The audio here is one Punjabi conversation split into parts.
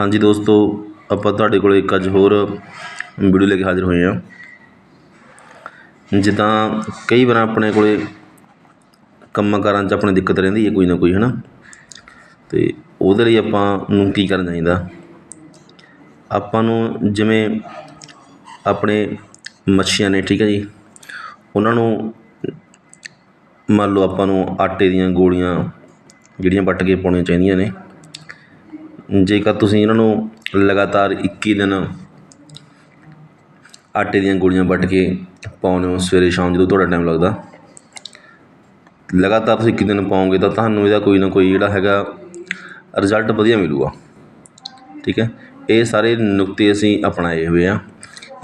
ਹਾਂਜੀ ਦੋਸਤੋ, ਆਪਾਂ ਤੁਹਾਡੇ ਕੋਲ ਇੱਕ ਅੱਜ ਹੋਰ ਵੀਡੀਓ ਲੈ ਕੇ ਹਾਜ਼ਰ ਹੋਏ ਹਾਂ। ਜਿੱਦਾਂ ਕਈ ਵਾਰ ਆਪਣੇ ਕੋਲੇ ਕੰਮਾਂ ਕਾਰਾਂ 'ਚ ਆਪਣੇ ਦਿੱਕਤ ਰਹਿੰਦੀ ਹੈ ਕੋਈ ਨਾ ਕੋਈ ਹੈ ਨਾ ਅਤੇ ਉਹਦੇ ਲਈ ਆਪਾਂ ਨੂੰ ਕੀ ਕਰਨਾ ਚਾਹੀਦਾ? ਆਪਾਂ ਨੂੰ ਜਿਵੇਂ ਆਪਣੇ ਮੱਛੀਆਂ ਨੇ, ਠੀਕ ਹੈ ਜੀ? ਉਹਨਾਂ ਨੂੰ ਮੰਨ ਲਓ ਆਪਾਂ ਨੂੰ ਆਟੇ ਦੀਆਂ ਗੋਲੀਆਂ ਜਿਹੜੀਆਂ ਵੱਟ ਕੇ ਪਾਉਣੀਆਂ ਚਾਹੀਦੀਆਂ ਨੇ। ਜੇਕਰ ਤੁਸੀਂ ਇਹਨਾਂ ਨੂੰ ਲਗਾਤਾਰ 21 ਦਿਨ ਆਟੇ ਦੀਆਂ ਗੋਲੀਆਂ ਵੱਟ ਕੇ ਪਾਉਂਦੇ ਹੋ, ਸਵੇਰੇ ਸ਼ਾਮ ਜਦੋਂ ਤੁਹਾਡਾ ਟਾਈਮ ਲੱਗਦਾ, ਲਗਾਤਾਰ ਤੁਸੀਂ 21 ਦਿਨ ਪਾਓਗੇ ਤਾਂ ਤੁਹਾਨੂੰ ਇਹਦਾ ਕੋਈ ਨਾ ਕੋਈ ਜਿਹੜਾ ਹੈਗਾ ਰਿਜ਼ਲਟ ਵਧੀਆ ਮਿਲੂਗਾ। ਠੀਕ ਹੈ? ਇਹ ਸਾਰੇ ਨੁਕਤੇ ਅਸੀਂ ਅਪਣਾਏ ਹੋਏ ਆ।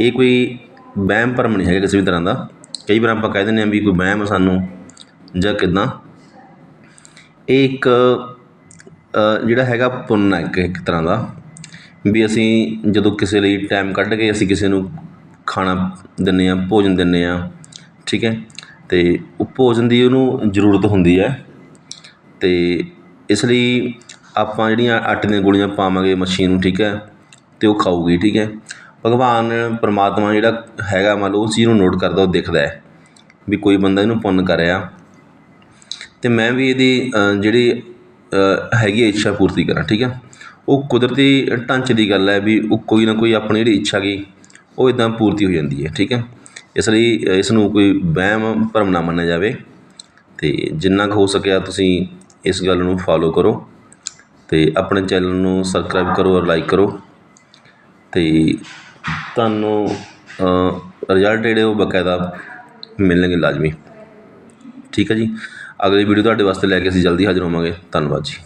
ਇਹ ਕੋਈ ਵਹਿਮ ਭਰਮ ਨਹੀਂ ਹੈਗਾ ਕਿਸੇ ਵੀ ਤਰ੍ਹਾਂ ਦਾ। ਕਈ ਵਾਰ ਆਪਾਂ ਕਹਿ ਦਿੰਦੇ ਹਾਂ ਵੀ ਕੋਈ ਵਹਿਮ ਸਾਨੂੰ ਜਾਂ ਕਿੱਦਾਂ। ਇਹ ਇੱਕ ਜਿਹੜਾ ਹੈਗਾ ਪੁੰਨ ਹੈ ਇੱਕ ਇੱਕ ਤਰ੍ਹਾਂ ਦਾ, ਵੀ ਅਸੀਂ ਜਦੋਂ ਕਿਸੇ ਲਈ ਟਾਈਮ ਕੱਢ ਕੇ ਅਸੀਂ ਕਿਸੇ ਨੂੰ ਖਾਣਾ ਦਿੰਦੇ ਹਾਂ, ਭੋਜਨ ਦਿੰਦੇ ਹਾਂ, ਠੀਕ ਹੈ? ਅਤੇ ਉਹ ਭੋਜਨ ਦੀ ਉਹਨੂੰ ਜ਼ਰੂਰਤ ਹੁੰਦੀ ਹੈ। ਅਤੇ ਇਸ ਲਈ ਆਪਾਂ ਜਿਹੜੀਆਂ ਆਟੇ ਦੀਆਂ ਗੋਲੀਆਂ ਪਾਵਾਂਗੇ ਮੱਛੀ ਨੂੰ, ਠੀਕ ਹੈ? ਅਤੇ ਉਹ ਖਾਊਗੀ, ਠੀਕ ਹੈ? ਭਗਵਾਨ ਪਰਮਾਤਮਾ ਜਿਹੜਾ ਹੈਗਾ ਮੰਨ ਲਓ, ਉਸ ਚੀਜ਼ ਨੂੰ ਨੋਟ ਕਰਦਾ, ਉਹ ਦਿਖਦਾ ਹੈ, ਵੀ ਕੋਈ ਬੰਦਾ ਇਹਨੂੰ ਪੁੰਨ ਕਰ ਰਿਹਾ। ਅਤੇ ਮੈਂ ਵੀ ਇਹਦੀ ਜਿਹੜੀ ਹੈਗੀ ਹੈ ਇੱਛਾ ਪੂਰਤੀ ਕਰਾਂ ਠੀਕ ਹੈ ਉਹ ਕੁਦਰਤੀ ਢਾਂਚੇ ਦੀ ਗੱਲ ਹੈ ਵੀ ਉਹ ਕੋਈ ਨਾ ਕੋਈ ਆਪਣੀ ਜਿਹੜੀ ਇੱਛਾ ਗਈ ਉਹ ਇੱਦਾਂ ਪੂਰਤੀ ਹੋ ਜਾਂਦੀ ਹੈ, ਠੀਕ ਹੈ ਇਸ ਲਈ ਇਸ ਨੂੰ ਕੋਈ ਵਹਿਮ ਭਰਮ ਨਾ ਮੰਨਿਆ ਜਾਵੇ ਅਤੇ ਜਿੰਨਾ ਕੁ ਹੋ ਸਕਿਆ ਤੁਸੀਂ ਇਸ ਗੱਲ ਨੂੰ ਫਾਲੋ ਕਰੋ ਅਤੇ ਆਪਣੇ ਚੈਨਲ ਨੂੰ ਸਬਸਕ੍ਰਾਈਬ ਕਰੋ ਔਰ ਲਾਈਕ ਕਰੋ ਅਤੇ ਤੁਹਾਨੂੰ ਰਿਜ਼ਲਟ ਜਿਹੜੇ ਉਹ ਬਕਾਇਦਾ ਮਿਲਣਗੇ ਲਾਜ਼ਮੀ, ਠੀਕ ਹੈ ਜੀ? ਅਗਲੀ ਵੀਡੀਓ ਤੁਹਾਡੇ ਵਾਸਤੇ ਲੈ ਕੇ ਅਸੀਂ ਜਲਦੀ ਹਾਜ਼ਰ ਹੋਵਾਂਗੇ। ਧੰਨਵਾਦ ਜੀ।